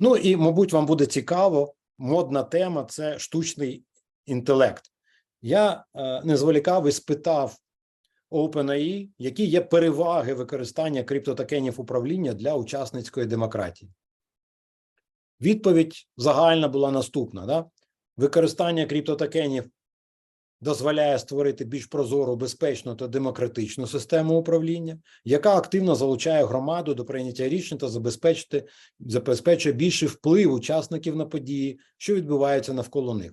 Ну і, мабуть, вам буде цікаво, модна тема це штучний інтелект. Я е, не зволікав і спитав OpenAI, які є переваги використання криптотокенів управління для учасницької демократії. Відповідь загальна була наступна: да? використання криптотокенів дозволяє створити більш прозору, безпечну та демократичну систему управління, яка активно залучає громаду до прийняття рішень та забезпечити, забезпечує більший вплив учасників на події, що відбуваються навколо них.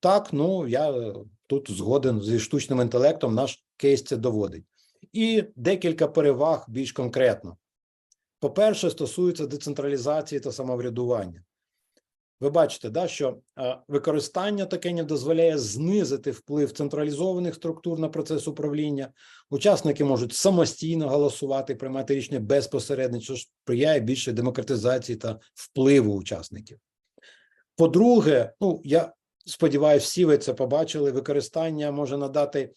Так, ну я е, тут згоден зі штучним інтелектом, наш кейс це доводить. І декілька переваг більш конкретно. По-перше, стосується децентралізації та самоврядування. Ви бачите, да, що е, використання токенів дозволяє знизити вплив централізованих структур на процес управління. Учасники можуть самостійно голосувати, приймати рішення безпосередньо, що сприяє більше демократизації та впливу учасників. По-друге, ну я сподіваюся, всі ви це побачили. Використання може надати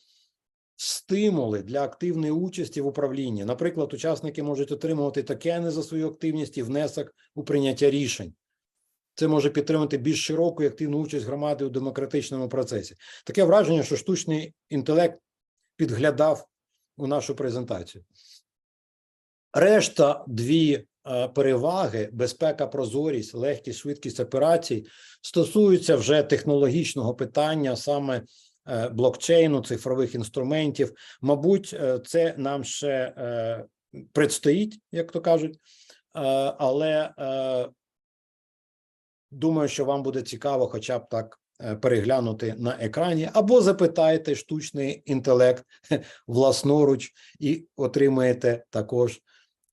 стимули для активної участі в управлінні. Наприклад, учасники можуть отримувати токени за свою активність і внесок у прийняття рішень. Це може підтримати більш широку і активну участь громади у демократичному процесі. Таке враження, що штучний інтелект підглядав у нашу презентацію. Решта дві е, переваги: безпека, прозорість, легкість, швидкість операцій стосуються вже технологічного питання, саме е, блокчейну, цифрових інструментів. Мабуть, е, це нам ще предстоїть, як то кажуть, але думаю, що вам буде цікаво, хоча б так е, переглянути на екрані, або запитайте штучний інтелект власноруч і отримаєте також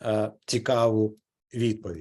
е, цікаву відповідь.